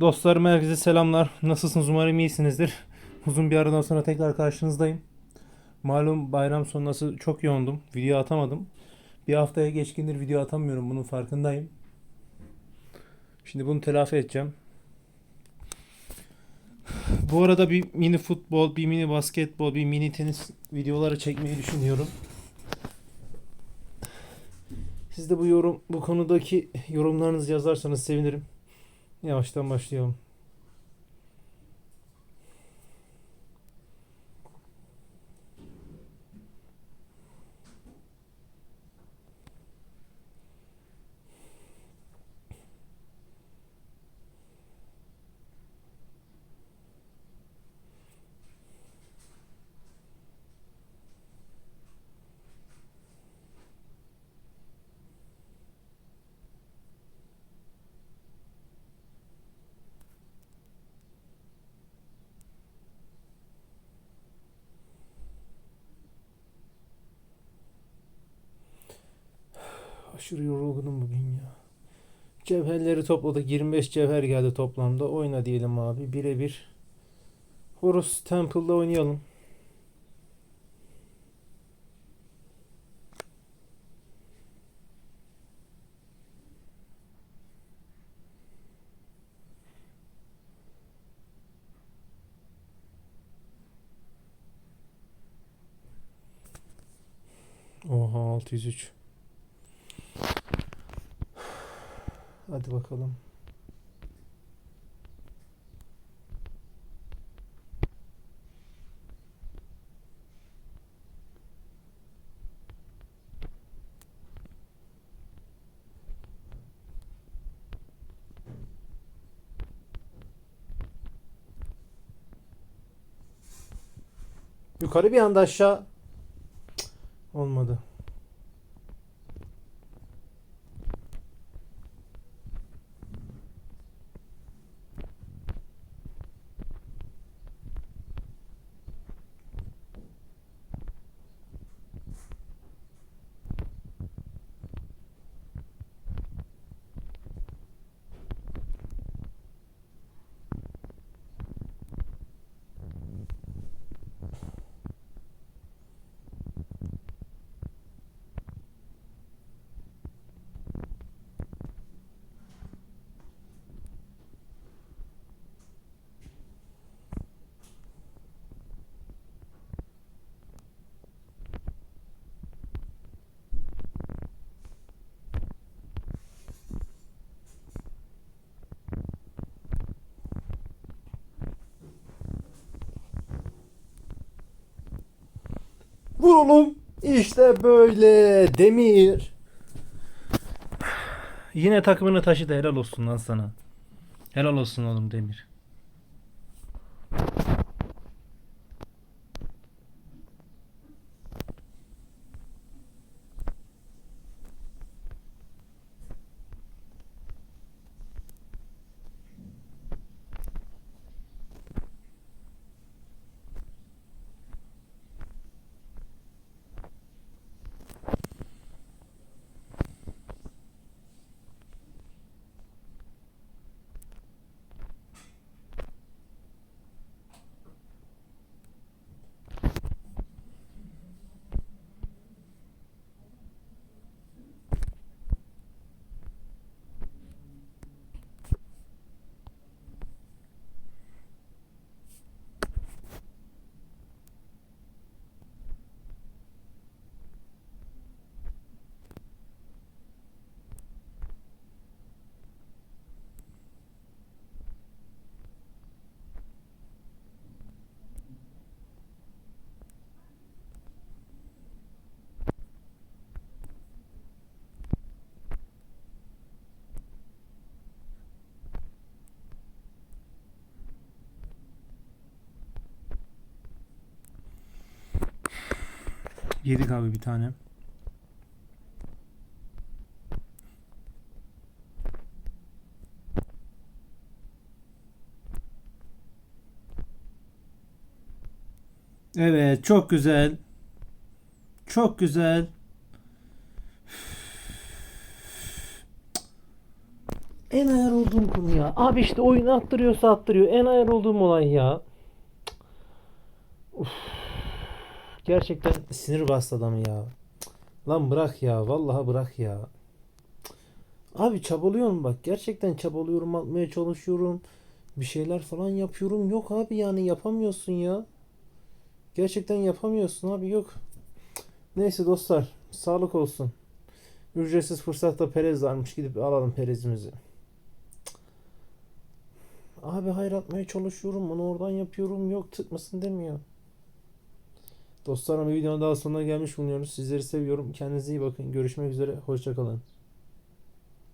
Dostlarım herkese selamlar. Nasılsınız? Umarım iyisinizdir. Uzun bir aradan sonra tekrar karşınızdayım. Malum bayram sonrası çok yoğundum. Video atamadım. Bir haftaya geçkindir video atamıyorum. Bunun farkındayım. Şimdi bunu telafi edeceğim. Bu arada bir mini futbol, bir mini basketbol, bir mini tenis videoları çekmeyi düşünüyorum. Siz de bu yorum bu konudaki yorumlarınızı yazarsanız sevinirim. Yavaştan başlayalım. Aşırı yorgunum bugün ya. Cevherleri topladık. 25 cevher geldi toplamda. Oyna diyelim abi. Birebir. Horus Temple'da oynayalım. Oha 603. Hadi bakalım. Yukarı bir anda aşağı. Cık, Olmadı. Vuralım. İşte böyle Demir. Yine takımını taşıdı helal olsun lan sana. Helal olsun oğlum Demir. Yedik abi bir tane. Evet, çok güzel. Çok güzel. En ayar olduğum konu ya. Abi işte oyunu attırıyorsa attırıyor. En ayar olduğum olay ya. Uf. Gerçekten sinir bastı adamı ya. Lan bırak ya. Vallahi bırak ya. Abi çabalıyorum bak. Gerçekten çabalıyorum. Atmaya çalışıyorum. Bir şeyler falan yapıyorum. Yok abi yani yapamıyorsun ya. Gerçekten yapamıyorsun abi yok. Neyse dostlar. Sağlık olsun. Ücretsiz fırsatta Perez varmış. Gidip alalım Perez'imizi. Abi hayır atmaya çalışıyorum. Onu oradan yapıyorum. Yok tıkmasın demiyor. Dostlarım bir videonun daha sonuna gelmiş bulunuyoruz. Sizleri seviyorum. Kendinize iyi bakın. Görüşmek üzere. Hoşçakalın.